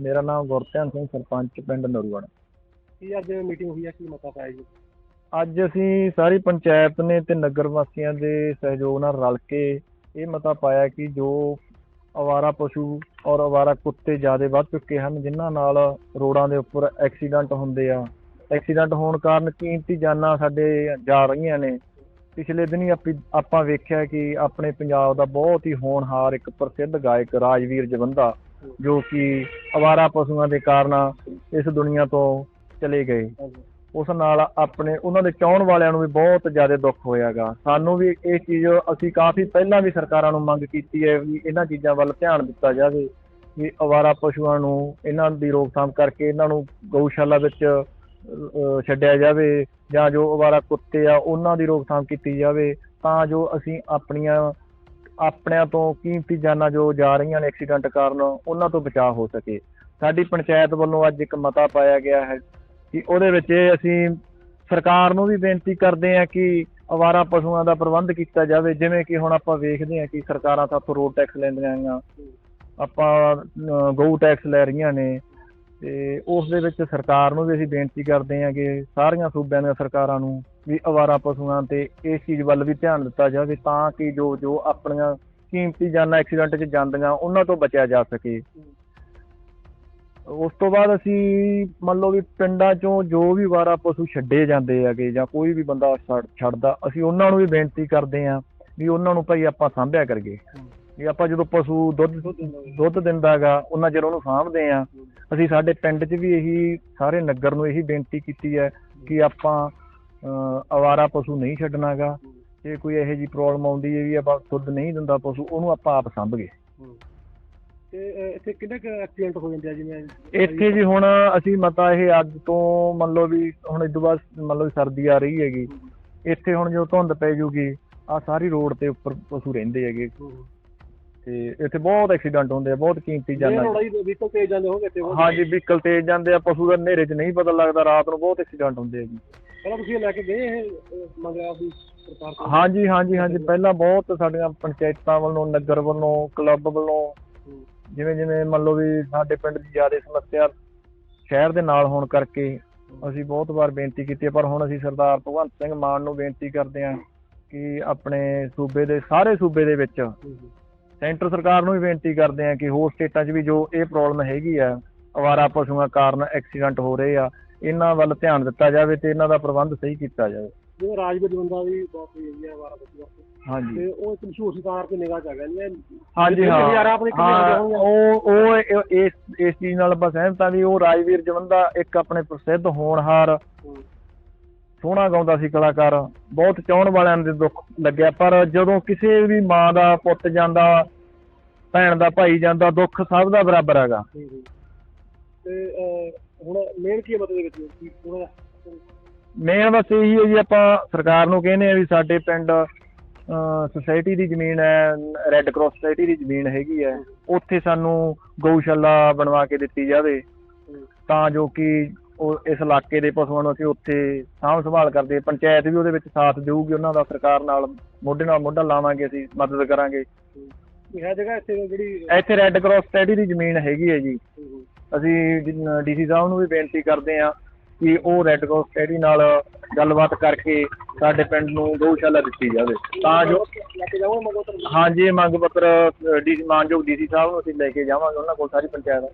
ਮੇਰਾ ਨਾਮ ਗੁਰਧਿਆਨ ਸਿੰਘ ਸਰਪੰਚ ਪਿੰਡ ਨਰੂਗੜ੍ਹ ਕੀ ਅੱਜ ਮੀਟਿੰਗ ਹੋਈ ਹੈ ਕੀ ਮਤਾ ਪਾਇਆ ਜੀ? ਅੱਜ ਅਸੀਂ ਸਾਰੀ ਪੰਚਾਇਤ ਨੇ ਤੇ ਨਗਰ ਵਾਸੀਆਂ ਦੇ ਸਹਿਯੋਗ ਨਾਲ ਰਲ ਕੇ ਇਹ ਮਤਾ ਪਾਇਆ ਕਿ ਜੋ ਅਵਾਰਾ ਪਸ਼ੂ ਔਰ ਅਵਾਰਾ ਕੁੱਤੇ ਜ਼ਿਆਦਾ ਵੱਧ ਚੁੱਕੇ ਹਨ ਜਿਨ੍ਹਾਂ ਨਾਲ ਰੋਡਾਂ ਦੇ ਉੱਪਰ ਐਕਸੀਡੈਂਟ ਹੁੰਦੇ ਆ। ਐਕਸੀਡੈਂਟ ਹੋਣ ਕਾਰਨ ਕੀਮਤੀ ਜਾਨਾਂ ਸਾਡੇ ਜਾ ਰਹੀਆਂ ਨੇ। ਪਿਛਲੇ ਦਿਨੀ ਆਪਾਂ ਵੇਖਿਆ ਕਿ ਆਪਣੇ ਪੰਜਾਬ ਦਾ ਬਹੁਤ ਹੀ ਹੋਣਹਾਰ ਇੱਕ ਪ੍ਰਸਿੱਧ ਗਾਇਕ ਰਾਜਵੀਰ ਜਵੰਦਾ ਜੋ ਕਿ ਅਵਾਰਾ ਪਸ਼ੂਆਂ ਦੇ ਕਾਰਨ ਇਸ ਦੁਨੀਆ ਤੋਂ ਚਲੇ ਗਏ। ਉਸ ਨਾਲ ਆਪਣੇ, ਉਹਨਾਂ ਦੇ ਚਾਹਣ ਵਾਲਿਆਂ ਨੂੰ ਵੀ ਬਹੁਤ ਜ਼ਿਆਦਾ ਦੁੱਖ ਹੋਇਆਗਾ। ਸਾਨੂੰ ਵੀ ਇਹ ਚੀਜ਼ ਅਸੀਂ ਕਾਫੀ ਪਹਿਲਾਂ ਵੀ ਸਰਕਾਰਾਂ ਨੂੰ ਮੰਗ ਕੀਤੀ ਹੈ ਵੀ ਇਹਨਾਂ ਚੀਜ਼ਾਂ ਵੱਲ ਧਿਆਨ ਦਿੱਤਾ ਜਾਵੇ ਵੀ ਅਵਾਰਾ ਪਸ਼ੂਆਂ ਨੂੰ ਇਹਨਾਂ ਦੀ ਰੋਕਥਾਮ ਕਰਕੇ ਇਹਨਾਂ ਨੂੰ ਗਊਸ਼ਾਲਾ ਵਿੱਚ ਛੱਡਿਆ ਜਾਵੇ ਜਾਂ ਜੋ ਅਵਾਰਾ ਕੁੱਤੇ ਆ ਉਹਨਾਂ ਦੀ ਰੋਕਥਾਮ ਕੀਤੀ ਜਾਵੇ ਤਾਂ ਜੋ ਅਸੀਂ ਆਪਣੀਆਂ ਆਪਣਿਆਂ ਤੋਂ ਕੀਮਤੀ ਜਾਨਾਂ ਜੋ ਜਾ ਰਹੀਆਂ ਨੇ ਐਕਸੀਡੈਂਟ ਕਾਰਨ, ਉਹਨਾਂ ਤੋਂ ਬਚਾਅ ਹੋ ਸਕੇ। ਸਾਡੀ ਪੰਚਾਇਤ ਵੱਲੋਂ ਅੱਜ ਇੱਕ ਮਤਾ ਪਾਇਆ ਗਿਆ ਹੈ ਕਿ ਉਹਦੇ ਵਿੱਚ ਅਸੀਂ ਸਰਕਾਰ ਨੂੰ ਵੀ ਬੇਨਤੀ ਕਰਦੇ ਹਾਂ ਕਿ ਅਵਾਰਾ ਪਸ਼ੂਆਂ ਦਾ ਪ੍ਰਬੰਧ ਕੀਤਾ ਜਾਵੇ, ਜਿਵੇਂ ਕਿ ਹੁਣ ਆਪਾਂ ਵੇਖਦੇ ਹਾਂ ਕਿ ਸਰਕਾਰਾਂ ਸਾਥੋਂ ਰੋਡ ਟੈਕਸ ਲੈਂਦੀਆਂ ਆ ਆਪਾਂ ਗਊ ਟੈਕਸ ਲੈ ਰਹੀਆਂ ਨੇ, ਤੇ ਉਸ ਦੇ ਵਿੱਚ ਸਰਕਾਰ ਨੂੰ ਵੀ ਅਸੀਂ ਬੇਨਤੀ ਕਰਦੇ ਹਾਂ ਕਿ ਸਾਰੀਆਂ ਸੂਬਿਆਂ ਦੀਆਂ ਸਰਕਾਰਾਂ ਨੂੰ ਵੀ ਅਵਾਰਾ ਪਸ਼ੂਆਂ ਤੇ ਇਸ ਚੀਜ਼ ਵੱਲ ਵੀ ਧਿਆਨ ਦਿੱਤਾ ਜਾਵੇ ਤਾਂ ਕਿ ਜੋ ਜੋ ਆਪਣੀਆਂ ਕੀਮਤੀ ਜਾਨਾਂ ਐਕਸੀਡੈਂਟ 'ਚ ਜਾਂਦੀਆਂ ਉਹਨਾਂ ਤੋਂ ਬਚਿਆ ਜਾ ਸਕੇ। ਉਸ ਤੋਂ ਬਾਅਦ ਅਸੀਂ ਮੰਨ ਲਓ ਵੀ ਪਿੰਡਾਂ 'ਚੋਂ ਜੋ ਵੀ ਵਾਰਾ ਪਸ਼ੂ ਛੱਡੇ ਜਾਂਦੇ ਹੈਗੇ ਜਾਂ ਕੋਈ ਵੀ ਬੰਦਾ ਛੱਡ- ਛੱਡਦਾ, ਅਸੀਂ ਉਹਨਾਂ ਨੂੰ ਵੀ ਬੇਨਤੀ ਕਰਦੇ ਹਾਂ ਵੀ ਉਹਨਾਂ ਨੂੰ ਭਾਈ ਆਪਾਂ ਸਾਂਭਿਆ ਕਰੀਏ। ਵੀ ਆਪਾਂ ਜਦੋਂ ਪਸ਼ੂ ਦੁੱਧ ਦੁੱਧ ਦਿੰਦਾ ਹੈਗਾ, ਉਹਨਾਂ ਚਿਰ ਉਹਨੂੰ ਸਾਂਭਦੇ ਆ ਅਸੀਂ ਸਾਡੇ ਪਿੰਡ 'ਚ ਵੀ ਇਹੀ ਸਾਰੇ ਨਗਰ ਨੂੰ ਇਹੀ ਬੇਨਤੀ ਕੀਤੀ ਹੈ ਕਿ ਆਪਾਂ ਅਵਾਰਾ ਪਸ਼ੂ ਨਹੀਂ ਛੱਡਣਾਗਾ। ਜੇ ਕੋਈ ਇਹੋ ਜੀ ਪ੍ਰੋਬਲਮ ਆਉਂਦੀ ਹੈ ਵੀ ਆਪਾਂ ਦੁੱਧ ਨਹੀਂ ਦਿੰਦਾ ਪਸ਼ੂ ਉਹਨੂੰ ਆਪਾਂ ਆਪ ਸਾਂਭੀਏ। ਤੇ ਇੱਥੇ ਕਿੰਨੇ ਕੁ ਐਕਸੀਡੈਂਟ ਹੋ ਜਾਂਦੇ ਆ ਜਿਵੇਂ ਇੱਥੇ ਜੀ ਹੁਣ ਅਸੀਂ ਮਤਾ ਇਹ ਅੱਜ ਤੋਂ ਮੰਨ ਲਓ ਵੀ ਹੁਣ ਇਸ ਤੋਂ ਬਾਅਦ ਮੰਨ ਲਓ ਸਰਦੀ ਆ ਰਹੀ ਹੈਗੀ। ਇੱਥੇ ਹੁਣ ਜੋ ਧੁੰਦ ਪੈ ਜੂਗੀ ਆ ਸਾਰੀ ਰੋਡ ਤੇ ਉੱਪਰ ਪਸ਼ੂ ਰਹਿੰਦੇ ਹੈਗੇ। ਤੇ ਇੱਥੇ ਬਹੁਤ ਐਕਸੀਡੈਂਟ ਹੁੰਦੇ ਆ ਬਹੁਤ ਕੀਮਤੀ ਜਾਨਾਂ ਵਹੀਕਲ ਤੇ ਜਾਂਦੇ ਹੋਗੇ ਤੇ ਹਾਂਜੀ ਵਹੀਕਲ ਤੇਜ਼ ਜਾਂਦੇ ਆ ਪਸ਼ੂ ਦਾ ਹਨੇਰੇ 'ਚ ਨਹੀਂ ਪਤਾ ਲੱਗਦਾ ਰਾਤ ਨੂੰ ਬਹੁਤ ਐਕਸੀਡੈਂਟ ਹੁੰਦੇ ਆ ਜੀ। ਪਹਿਲਾਂ ਤੁਸੀਂ ਇਹ ਲੈ ਕੇ ਗਏ ਇਹ ਮੰਗਿਆ ਸੀ ਸਰਕਾਰ ਤੋਂ ਹਾਂਜੀ ਹਾਂਜੀ ਹਾਂਜੀ ਪਹਿਲਾਂ ਬਹੁਤ ਸਾਡੀਆਂ ਪੰਚਾਇਤਾਂ ਵੱਲੋਂ ਨਗਰ ਵੱਲੋਂ ਕਲੱਬ ਵੱਲੋਂ। ਜਿਵੇਂ ਜਿਵੇਂ ਮੰਨ ਲਓ ਵੀ ਸਾਡੇ ਪਿੰਡ ਦੀ ਜ਼ਿਆਦਾ ਸਮੱਸਿਆ ਸ਼ਹਿਰ ਦੇ ਨਾਲ ਹੋਣ ਕਰਕੇ ਅਸੀਂ ਬਹੁਤ ਵਾਰ ਬੇਨਤੀ ਕੀਤੀ ਪਰ ਹੁਣ ਅਸੀਂ ਸਰਦਾਰ ਭਗਵੰਤ ਸਿੰਘ ਮਾਨ ਨੂੰ ਬੇਨਤੀ ਕਰਦੇ ਹਾਂ ਕਿ ਆਪਣੇ ਸੂਬੇ ਦੇ ਸਾਰੇ ਸੂਬੇ ਦੇ ਵਿੱਚ। ਸੈਂਟਰ ਸਰਕਾਰ ਨੂੰ ਵੀ ਬੇਨਤੀ ਕਰਦੇ ਹਾਂ ਕਿ ਹੋਰ ਸਟੇਟਾਂ 'ਚ ਵੀ ਜੋ ਇਹ ਪ੍ਰੋਬਲਮ ਹੈਗੀ ਆ ਅਵਾਰਾ ਪਸ਼ੂਆਂ ਕਾਰਨ ਐਕਸੀਡੈਂਟ ਹੋ ਰਹੇ ਆ ਇਹਨਾਂ ਵੱਲ ਧਿਆਨ ਦਿੱਤਾ ਜਾਵੇ ਤੇ ਇਹਨਾਂ ਦਾ ਪ੍ਰਬੰਧ ਸਹੀ ਕੀਤਾ ਜਾਵੇ। ਜਿਵੇਂ ਰਾਜਵੀਰ ਬੰਦਾ ਵੀ ਬਹੁਤ ਹੋਈ ਹੈ ਵਾਰਾ ਬੱਚੀ ਹਾਂਜੀ। ਤੇ ਉਹ ਇੱਕ ਮਸ਼ਹੂਰ ਸਰਕਾਰ ਦੀ ਨਿਗਾਹ ਚ ਆ ਗਿਆ ਜੀ ਹਾਂਜੀ ਹਾਂ? ਉਹ ਉਹ ਇਸ ਇਸ ਚੀਜ਼ ਨਾਲ ਆਪਾਂ ਸਹਿਮਤ ਹਾਂ ਵੀ ਉਹ ਰਾਜਵੀਰ ਜਵੰਦਾ ਇੱਕ ਆਪਣੇ ਪ੍ਰਸਿੱਧ ਹੋਣਹਾਰ ਸੋਹਣਾ ਗਾਉਂਦਾ ਸੀ ਕਲਾਕਾਰ ਬਹੁਤ ਚਾਹਣ ਵਾਲਿਆਂ ਦੇ ਦੁੱਖ ਲੱਗਿਆ ਪਰ ਜਦੋਂ ਕਿਸੇ ਵੀ ਮਾਂ ਦਾ ਪੁੱਤ ਜਾਂਦਾ ਭੈਣ ਦਾ ਭਾਈ ਜਾਂਦਾ ਦੁੱਖ ਸਭ ਦਾ ਬਰਾਬਰ ਹੈਗਾ। ਤੇ ਅਹ, ਹੁਣ ਮੇਨ ਕੀ ਹੈ ਮਤਲਬ ਦੇ ਵਿੱਚ? ਕੀ ਥੋੜਾ ਮੇਨ ਬਸ ਇਹੀ ਹੈ ਜੀ ਆਪਾਂ ਸਰਕਾਰ ਨੂੰ ਕਹਿੰਦੇ ਆ ਵੀ ਸਾਡੇ ਪਿੰਡ ਸੁਸਾਇਟੀ ਦੀ ਜ਼ਮੀਨ ਹੈ ਰੈੱਡ ਕਰਾਸ ਸੁਸਾਇਟੀ ਦੀ ਜ਼ਮੀਨ ਹੈਗੀ ਹੈ ਉੱਥੇ ਸਾਨੂੰ ਗਊਸ਼ਾਲਾ ਬਣਵਾ ਕੇ ਦਿੱਤੀ ਜਾਵੇ। ਤਾਂ ਜੋ ਕਿ ਉਹ ਇਸ ਇਲਾਕੇ ਦੇ ਪਸ਼ੂਆਂ ਨੂੰ ਅਸੀਂ ਉੱਥੇ ਸਾਂਭ ਸੰਭਾਲ ਕਰਦੇ ਪੰਚਾਇਤ ਵੀ ਉਹਦੇ ਵਿੱਚ ਸਾਥ ਦੇਊਗੀ ਉਹਨਾਂ ਦਾ ਸਰਕਾਰ ਨਾਲ ਮੋਢੇ ਨਾਲ ਮੋਢਾ ਲਾਵਾਂਗੇ ਅਸੀਂ ਮਦਦ ਕਰਾਂਗੇ। ਇਹ ਜਗ੍ਹਾ ਇੱਥੇ ਜਿਹੜੀ ਇੱਥੇ ਰੈੱਡ ਕਰਾਸ ਸੁਸਾਇਟੀ ਦੀ ਜ਼ਮੀਨ ਹੈਗੀ ਹੈ ਜੀ। ਅਸੀਂ ਡੀਸੀ ਸਾਹਿਬ ਨੂੰ ਵੀ ਬੇਨਤੀ ਕਰਦੇ ਹਾਂ ਕਿ ਉਹ ਰੈੱਡ ਕਰਾਸ ਸੁਸਾਇਟੀ ਨਾਲ ਗੱਲਬਾਤ ਕਰਕੇ ਸਾਡੇ ਪਿੰਡ ਨੂੰ ਗਊਸ਼ਾਲਾ ਦਿੱਤੀ ਜਾਵੇ। ਤਾਂ ਜੋ ਹਾਂਜੀ ਇਹ ਮੰਗ ਪੱਤਰ ਡੀਸੀ ਮਾਨਯੋਗ ਡੀਸੀ ਸਾਹਿਬ ਨੂੰ ਅਸੀਂ ਲੈ ਕੇ ਜਾਵਾਂਗੇ, ਉਹਨਾਂ ਕੋਲ ਸਾਰੀ ਪੰਚਾਇਤ